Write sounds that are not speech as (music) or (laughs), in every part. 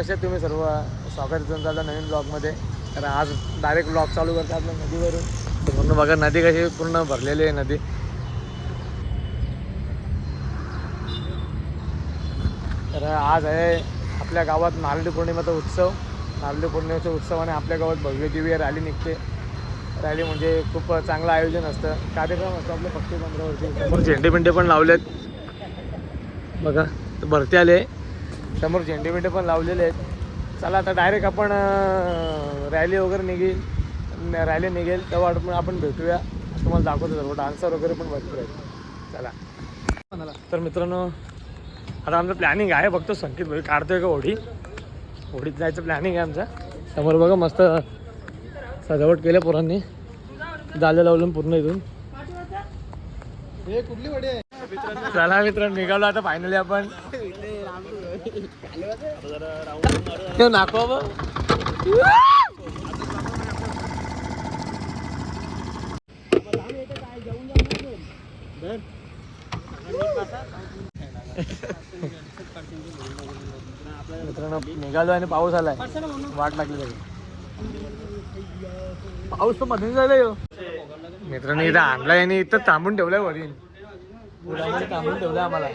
कसे तुम्ही सर्व? स्वागत आहे नवीन ब्लॉगमध्ये तर आज डायरेक्ट ब्लॉग चालू करतो आपल्या नदीवरून. तर पूर्ण बघा नदी कशी पूर्ण भरलेली आहे नदी. तर आज आहे आपल्या गावात नारळी पौर्णिमेचा उत्सव. नारळी पौर्णिमेच्या उत्सवाने आपल्या गावात भव्य दिव्य रॅली निघते. रॅली म्हणजे खूप चांगलं आयोजन असतं. कार्यक्रम असतो आपल्या पक्षी पंधरावरती झेंडे पिंडे पण लावलेत. बघा तर भरती आले. समोर झेंडे बिंडे पण लावलेले आहेत. चला आता डायरेक्ट आपण रॅली वगैरे निघेल. रॅली निघेल तेव्हा आपण आपण भेटूया. तुम्हाला दाखवतो सर्व. डान्सर वगैरे पण भरपूर आहेत. चला. तर मित्रांनो आता आमचं प्लॅनिंग आहे. फक्त संकेत भाई काढतोय का होडी? होडीत जायचं प्लॅनिंग आहे आमचा. समोर बघा मस्त सजावट केल्या पोरांनी. जालं लावलं पूर्ण इथून. चला मित्रांनो निघालो आता फायनली आपण. नाको बा. मित्रांनो निघालो आणि पाऊस आलाय. वाट लागली सगळी पाऊस तर मध्ये झालाय हो. मित्रांनी इथं आणलाय आणि इथं थांबून ठेवलाय वरील. थांबून ठेवलाय आम्हाला.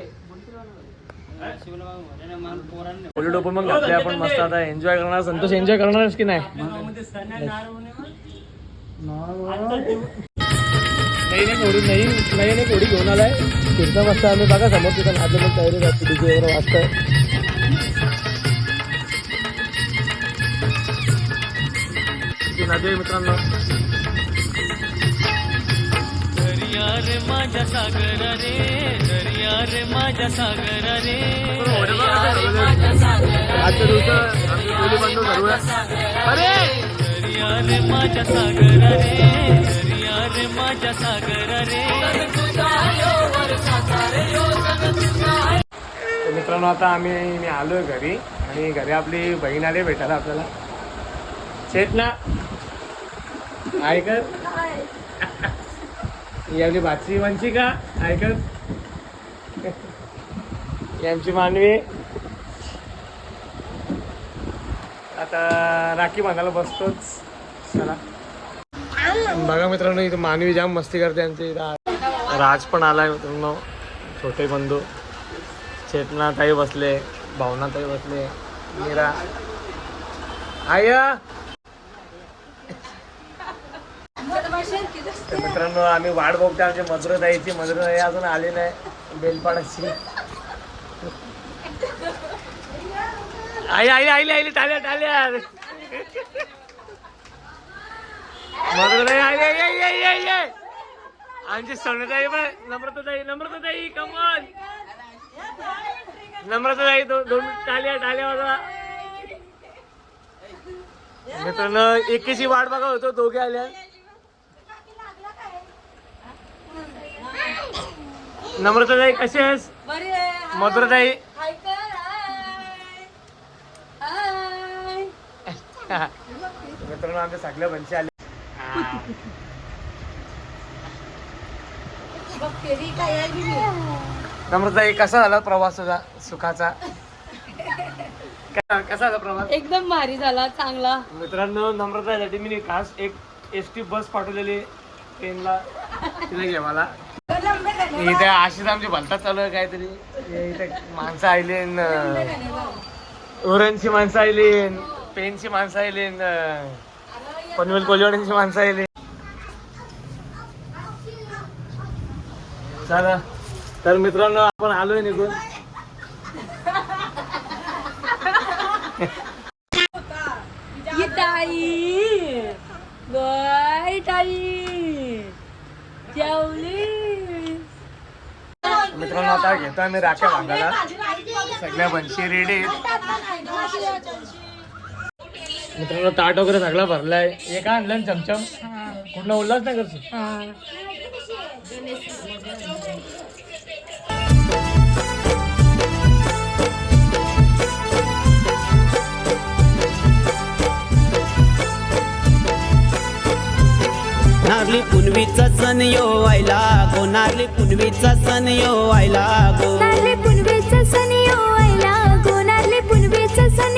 पोली टोपण मग घातले आपण मस्त. आता एन्जॉय करणार संतोष एन्जॉय करणारच की नाही? नाही नाही थोडी नाही नाही नाही थोडी घेऊन आलाय. फिरता मस्त आम्ही बघा समोर तिथं नाचलं पण तयारी जाते डीजे वगैरे वाजतंय. नदी मित्रांनो. दर्या रे माझ्या सागर रे दर्या रे माझ्या सागर रे. आजच्या दर्या रे माझ्या सागर रे दर्या रे माझ्या सागर रे. तर मित्रांनो आता आम्ही मी आलोय घरी आणि घरी आपली बहीण आली भेटायला आपल्याला. चेतना ऐकत ही आपली भाची वंशिका ऐकत ही आमची मानवी. आता राखी बांधायला बसतोच. चला. बघा मित्रांनो इथं मानवी जाम मस्ती करते आमची इथं राज पण आलाय मित्रांनो छोटे बंधू. चेतना ताई बसले भावना ताई बसले मीरा. आया तर (laughs) मित्रांनो आम्ही वाट बघतो आमची मधुरा ताईची मधुरा ताई अजून आली नाही. बेलपाडाची. आई आई आईली आईली टाल्या टाल्या. मधुरा ताई आई आई आई आई आमची सोनताई पण नम्रताताई नम्रताताई कमल नम्रताताई दो दोन टाल्या टाल्या वाजवा. मित्रांनो एकीची वाट बघा होतो दोघे आल्या. नम्रताताई कशी आहेस? बरी आहे. मधुरताई. मित्रांनो आमच्या सगळ्या बनशी नाही? नम्रताई कसा झाला प्रवास तुझा? सुखाचा? कसा झाला प्रवास? एकदम भारी झाला चांगला. मित्रांनो नम्रतासाठी मी खास एक एस टी बस पाठवलेली ट्रेनला. तिला घे मला. इथे आशीष आमची भलतात चालू आहे काहीतरी. इथे माणसं आयली ओरणची माणसं आयली पेनची माणसं आयली पनवेल कोलिवाड्यांची माणसं आयली चला तर मित्रांनो आपण आलोय निघून. ताई ताई. जेवली? मित्रांनो आता घेतो आम्ही राख्या बांधायला सगळ्या बनशी रेडी मित्रांनो ताट वगैरे सगळा भरलाय. हे काय आणलं ना चमचम? कुठलं उल्हास पुनवीचा सण यो आयला गो नारली पुनवीचा सण यो आयला गो नारले पुनवेचा सण यो आयला गो नारले पुनवेचा सण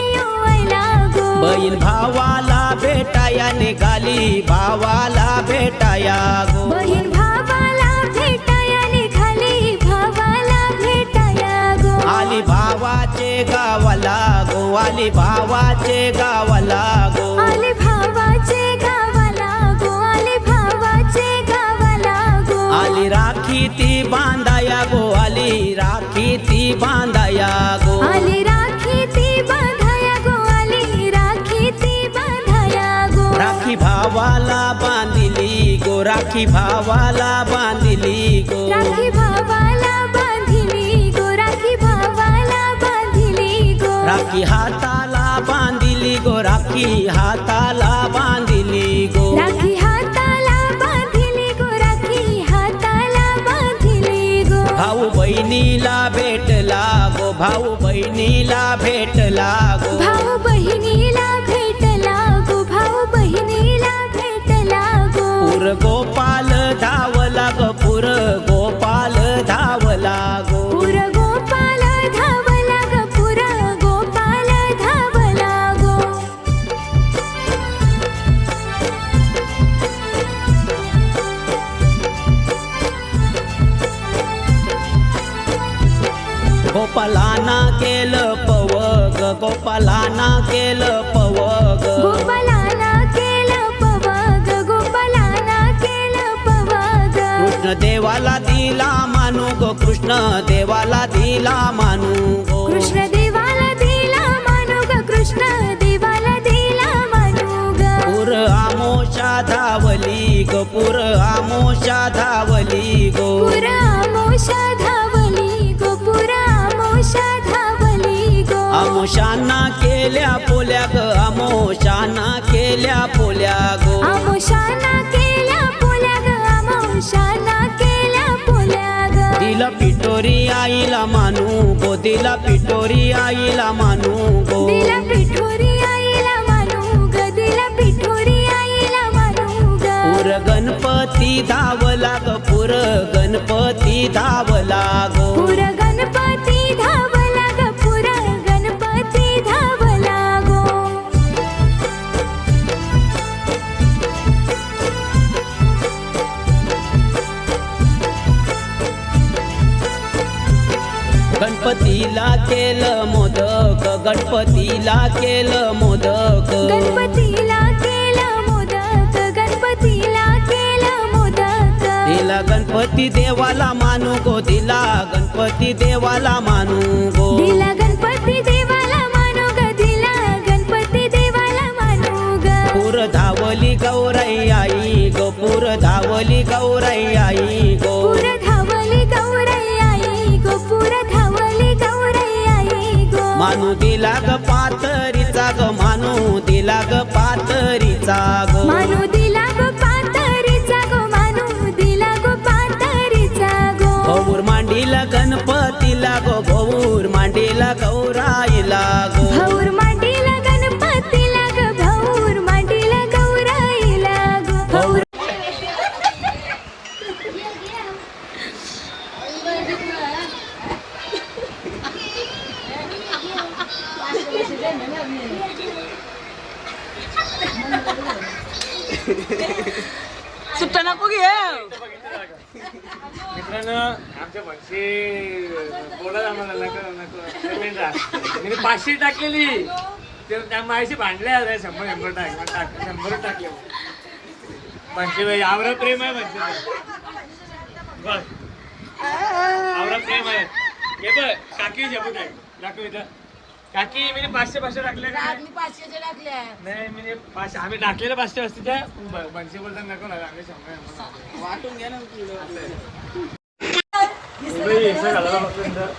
बहीण भावाला भेटाया निघाली भावाला भेटाया गो बहीण भावाला भेटाया निघाली भावाला भेटाया गो आली भावाचे गावाला गो आली भावाचे गावाला गो राखी ती बांधाया गो आली राखी ती बांधाया गो. आली राखी ती बांधाया गो आली राखी ती बांधाया गो. राखी भावाला बांधिली गो राखी भावाला बांधिली गो. राखी भावाला बांधिली गो राखी भावाला बांधिली गो. राखी हाताला बांधिली गो राखी हाताला भाऊ बहिणीला भेटला गो भाऊ गोपालाना केलं पवग गोपालाना केलं पवग. गोपालाना केलं पवग गोपालाना केलं पवग. कृष्ण देवाला दिला मानू गो कृष्ण देवाला दिला मानू कृष्ण देवाला दिला मानू ग कृष्ण देवाला दिला मानू ग. पुर आमोशा धावली गो पुर आमोशा धावली गो. पुर केल्या पोल्या ग आमोशांना केल्या पोल्या गो. आमोशाना केल्या पोल्या ग आमोशाना केल्या पोल्या ग. दिला पिटोरी आईला मानू गो दिला पिटोरी आईला मानू गो. दिला पिठोरी आईला मानू ग दिला पिठोरी आईला मानू ग. पुर गणपती धावला ग पुर गणपती धावला गो. गणपतीला केलं मोदक गणपतीला केलं मोदक. गणपतीला केलं मोदक गणपतीला केलं मोदक. दिला गणपती देवाला मानू गो दिला गणपती देवाला मानू गो. दिला गणपती देवाला मानू ग दिला गणपती देवाला मानू ग. पुर धावली गौराई आई गो पुर धावली गौराई आई गो. मानू दिला ग पातरीचा ग मानू दिला ग पातरीचा गो. मानू दिला गो पातरीचा गो मानू दिला गो पातरीचा गो. मांडीला गणपतीला गो (laughs) मित्रांनो आमच्या पक्षी बोलत आम्हाला नको नको. मी पाचशे टाकलेली. तर त्या माझ्याशी भांडल्या शंभर शंभर टाक टाक शंभर टाकले. म्हणशी भाई आवरा प्रेम आहे म्हणजे बस. आवरा प्रेम आहे. हे बघ काकी शब्द आहे दाखव इथं. काकी मी पाचशे पाचशे टाकले का? नाही? पाचशेचे टाकल्या नाही मी पाचशे आम्ही टाकलेले पाचशे असते त्या बनशी बोलता नको लागा आम्ही शंभर वाटून घ्या ना घालायला बघतो इथं.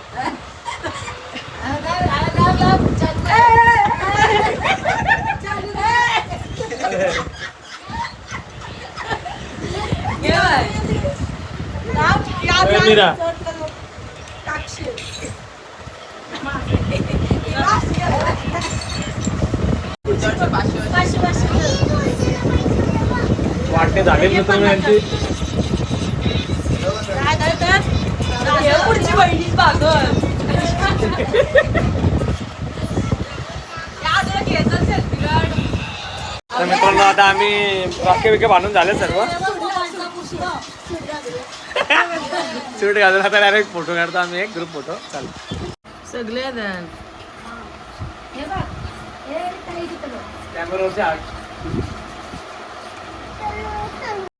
ए, मीरा. वाटणे झाले यांची. पुढची बहिणी तर मित्रांनो आता आम्ही वाक्य विके बांधून झाले सर्व. सूट घालून आता डायरेक्ट फोटो काढतो आम्ही. एक ग्रुप फोटो चालेल. सगळे তারপর হচ্ছে আর্ট